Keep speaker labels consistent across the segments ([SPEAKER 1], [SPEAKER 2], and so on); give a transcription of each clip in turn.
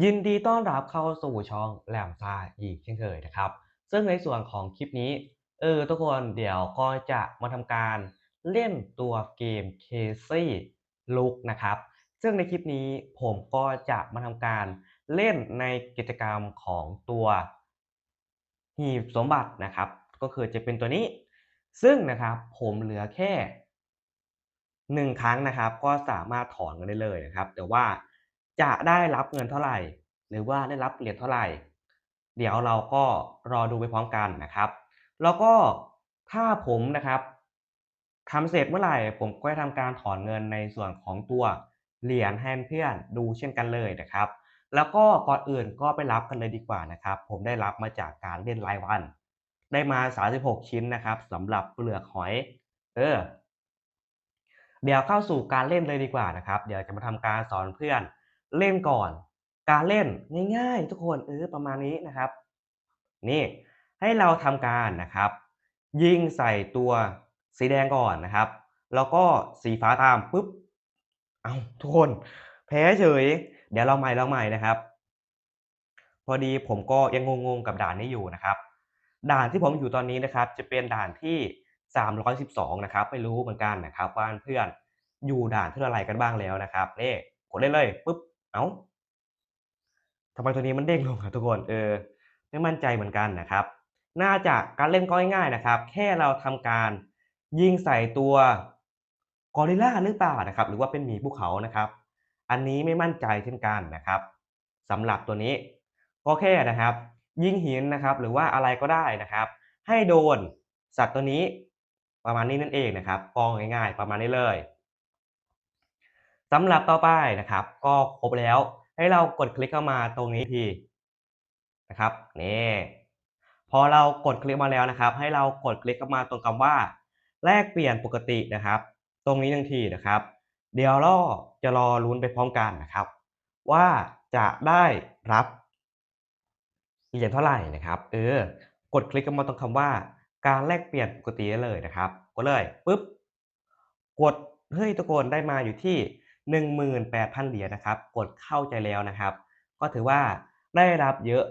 [SPEAKER 1] ยินดีต้อนรับเข้าสู่ช่องแหลมซ่าอีกเช่นเคยนะครับ ซึ่งในส่วนของคลิปนี้ เออทุกคนเดี๋ยวก็จะมาทำการเล่นตัวเกม Casey Look นะครับ ซึ่งในคลิปนี้ผมก็จะมาทำการเล่นในกิจกรรมของตัวหีบสมบัตินะครับ ก็คือจะเป็นตัวนี้ ซึ่งนะครับผมเหลือแค่หนึ่งครั้งนะครับ ก็สามารถถอนกันได้เลยนะครับ แต่ว่า จะได้รับเงินเท่าไหร่ หรือว่าได้รับเหรียญเท่าไหร่ เดี๋ยวเราก็รอดูไปพร้อมกันนะครับ แล้วก็ถ้าผมนะครับทำเสร็จเมื่อไหร่ ผมก็จะทำการถอนเงินในส่วนของตัวเหรียญให้เพื่อนดูเช่นกันเลยนะครับ แล้วก็ก่อนอื่นก็ไปรับกันเลยดีกว่านะครับ ผมได้รับมาจากการเล่นรายวัน ได้มา 36 ชิ้นนะครับสำหรับเปลือกหอย เออ เดี๋ยวเข้าสู่การเล่นเลยดีกว่านะครับ เดี๋ยวจะมาทำการสอนเพื่อน เล่นก่อน การเล่นง่ายๆ ทุกคนเออประมาณนี้นะครับ นี่ให้เราทำการนะครับ ยิงใส่ตัวสีแดงก่อนนะครับ แล้วก็สีฟ้าตามปุ๊บเอาทุกคนแพ้เฉย เดี๋ยวเราใหม่เราใหม่นะครับ พอดีผมก็ยังงงๆกับด่านนี้อยู่นะครับ ด่านที่ผมอยู่ตอนนี้นะครับ จะเป็นด่านที่ 312 นะครับ ไม่รู้เหมือนกันนะครับว่าเพื่อนอยู่ด่านที่อะไรกันบ้างแล้วนะครับนี่กดได้เลยปุ๊บ เอ้าทำไมตัวนี้มันเด้งลงครับทุกคน เออ ไม่มั่นใจเหมือนกันนะครับ น่าจะการเล่นก็ง่ายๆนะครับ แค่เราทำการยิงใส่ตัวกอริลลาหรือเปล่านะครับ หรือว่าเป็นหมีภูเขานะครับ อันนี้ไม่มั่นใจเช่นกันนะครับสำหรับตัวนี้ก็แค่นะครับ ยิงหินนะครับ หรือว่าอะไรก็ได้นะครับ ให้โดนสัตว์ตัวนี้ประมาณนี้นั่นเองนะครับกองง่ายๆ ประมาณนี้เลย สำหรับต่อไปนะครับ ก็ครบแล้ว ให้เรากดคลิกเข้ามาตรงนี้ทีนะครับนี่พอเรากดคลิกมาแล้วนะครับ ให้เรากดคลิกเข้ามาตรงคำว่า แลกเปลี่ยนปกตินะครับ ตรงนี้ทันทีนะครับ เดี๋ยวเราจะรอลุ้นไปพร้อมกันนะครับ ว่าจะได้รับเหรียญเท่าไหร่นะครับ เออกดคลิกเข้ามาตรงคำว่า การแลกเปลี่ยนปกติเลยนะครับกดเลยปุ๊บกดเฮ้ยทุกคนได้มาอยู่ที่ 18,000 เหรียญนะครับ กดเข้าใจแล้วนะครับ ก็ถือว่าได้รับเยอะ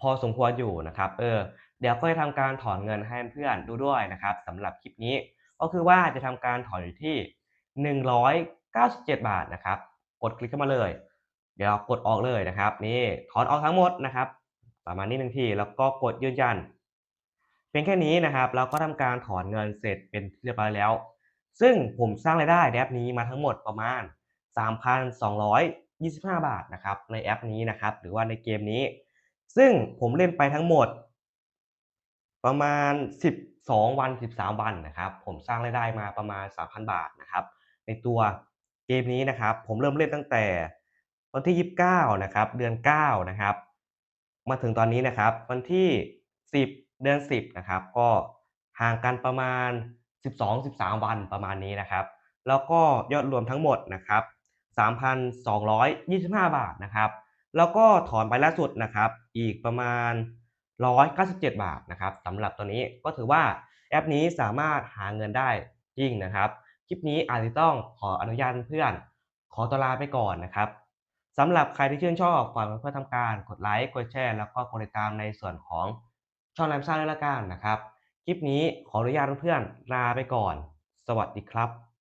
[SPEAKER 1] พอสมควรอยู่นะครับ เออ เดี๋ยวก็จะทำการถอนเงินให้เพื่อนดูด้วยนะครับสำหรับคลิปนี้ ก็คือว่าจะทำการถอนอยู่ที่ 197 บาทนะครับ กดคลิกเข้ามาเลย เดี๋ยวกดออกเลยนะครับ นี่ถอนออกทั้งหมดนะครับ ประมาณนี้หนึ่งทีแล้วก็กดยืนยันเพียงแค่นี้นะครับ เราก็ทำการถอนเงินเสร็จเป็นที่เรียบร้อยแล้ว ซึ่งผมสร้างรายได้ในแอปนี้มาทั้งหมดประมาณ 3,225 บาทนะครับในแอปนี้นะครับหรือว่าในเกมนี้ ซึ่งผมเล่นไปทั้งหมด ประมาณ 12 วัน 13 วันนะครับ ผมสร้างรายได้มาประมาณ 3,000 บาทนะครับในตัวเกมนี้นะครับผมเริ่มเล่นตั้งแต่วันที่ 29 นะครับ เดือน 9 นะครับ มาถึงตอนนี้นะครับ วันที่ 10 เดือน 10 นะครับ ก็ห่างกันประมาณ 12-13 วันประมาณนี้นะครับ แล้วก็ยอดรวมทั้งหมดนะครับ 3,225 บาทนะครับ แล้วก็ถอนไปล่าสุดนะครับ อีกประมาณ 197 บาทนะครับสำหรับตัวนี้ก็ถือว่าแอปนี้สามารถหาเงินได้จริงนะครับ คลิปนี้อาจจะต้องขออนุญาตเพื่อน ขอตัวลาไปก่อนนะครับสำหรับใครที่ชื่นชอบฝากเพื่อนทำการกดไลค์ กดแชร์ แล้วก็กดติดตามในส่วนของช่องแรมซ่าด้วยละกันนะครับ คลิปนี้ขออนุญาตเพื่อนๆลาไปก่อน สวัสดีครับ